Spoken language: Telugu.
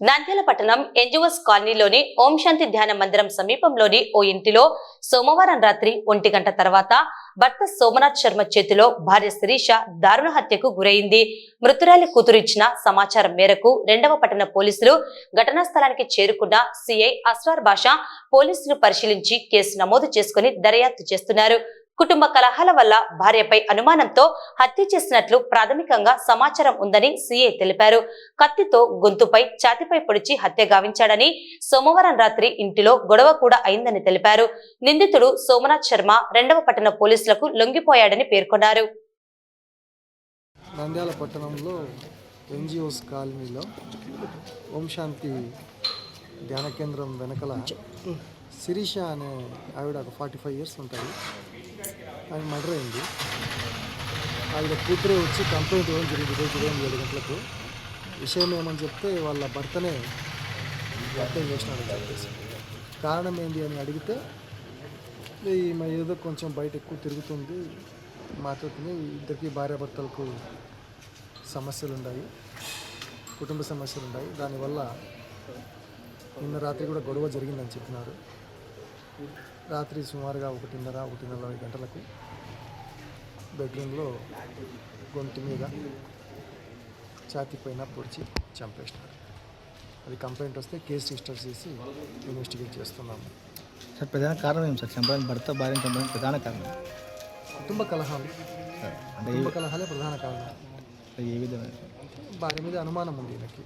నంద్యాల పట్టణం ఎన్జిఓస్ కాలనీలోని ఓం శాంతి ధ్యాన మందిరం సమీపంలోని ఓ ఇంటిలో సోమవారం రాత్రి ఒంటి గంట తర్వాత భర్త సోమనాథ్ శర్మ చేతిలో భార్య శిరీష దారుణ హత్యకు గురైంది. మృతురాలి కూతురు ఇచ్చిన సమాచారం మేరకు రెండవ పట్టణ పోలీసులు ఘటనా స్థలానికి చేరుకున్న సిఐ అస్రార్ బాషా పోలీసులు పరిశీలించి కేసు నమోదు చేసుకుని దర్యాప్తు చేస్తున్నారు. కుటుంబ కలహాల వల్ల భార్యపై అనుమానంతో హత్య చేసినట్లు ప్రాథమికంగా సమాచారం ఉందని సీఐ తెలిపారు. కత్తితో గొంతుపై ఛాతిపై పొడిచి హత్య గావించాడని సోమవారం రాత్రి ఇంటిలో గొడవ కూడా అయిందని తెలిపారు. నిందితుడు సోమనాథ్ శర్మ రెండవ పట్టణ పోలీసులకు లొంగిపోయాడని పేర్కొన్నారు. నంద్యాల పట్టణంలో ఎన్జిఓస్ కాలనీలో ఓం శాంతి ధ్యాన కేంద్రం వెనకల శిరీష అనే ఆవిడ ఒక ఫార్టీ ఫైవ్ ఇయర్స్ ఉంటుంది ఆయన మర్డర్ అయింది. ఆవిడ కూతురు వచ్చి కంప్లైంట్ ఇవ్వడం జరిగింది రోజు ఉదయం ఏడు గంటలకు. విషయం ఏమని చెప్తే వాళ్ళ భర్తనే హత్య చేసినాడని చెప్పేసి. కారణం ఏంటి అని అడిగితే ఈమె ఏదో కొంచెం బయట ఎక్కువ తిరుగుతుంది. మాట్లాడుతుంది ఇద్దరికి భార్యాభర్తలకు సమస్యలు ఉన్నాయి. కుటుంబ సమస్యలు ఉన్నాయి. దానివల్ల నిన్న రాత్రి కూడా గొడవ జరిగిందని చెప్పినారు. రాత్రి సుమారుగా ఒకటిన్నర ఒకటిన్నర గంటలకు బెడ్రూమ్లో గొంతు మీద ఛాతీ పైన పొడిచి చంపేసినారు. అది కంప్లైంట్ వస్తే కేసు రిజిస్టర్ చేసి ఇన్వెస్టిగేట్ చేస్తున్నాము. సార్ ప్రధాన కారణం ఏం సార్? చంపడానికి భర్త భార్యను చంపడానికి ప్రధాన కారణం? కుటుంబ కలహాలు. కుటుంబ కలహాలే ప్రధాన కారణం. ఏ- ఏ విధమైన? భార్య మీద అనుమానం ఉంది ఈయనకి.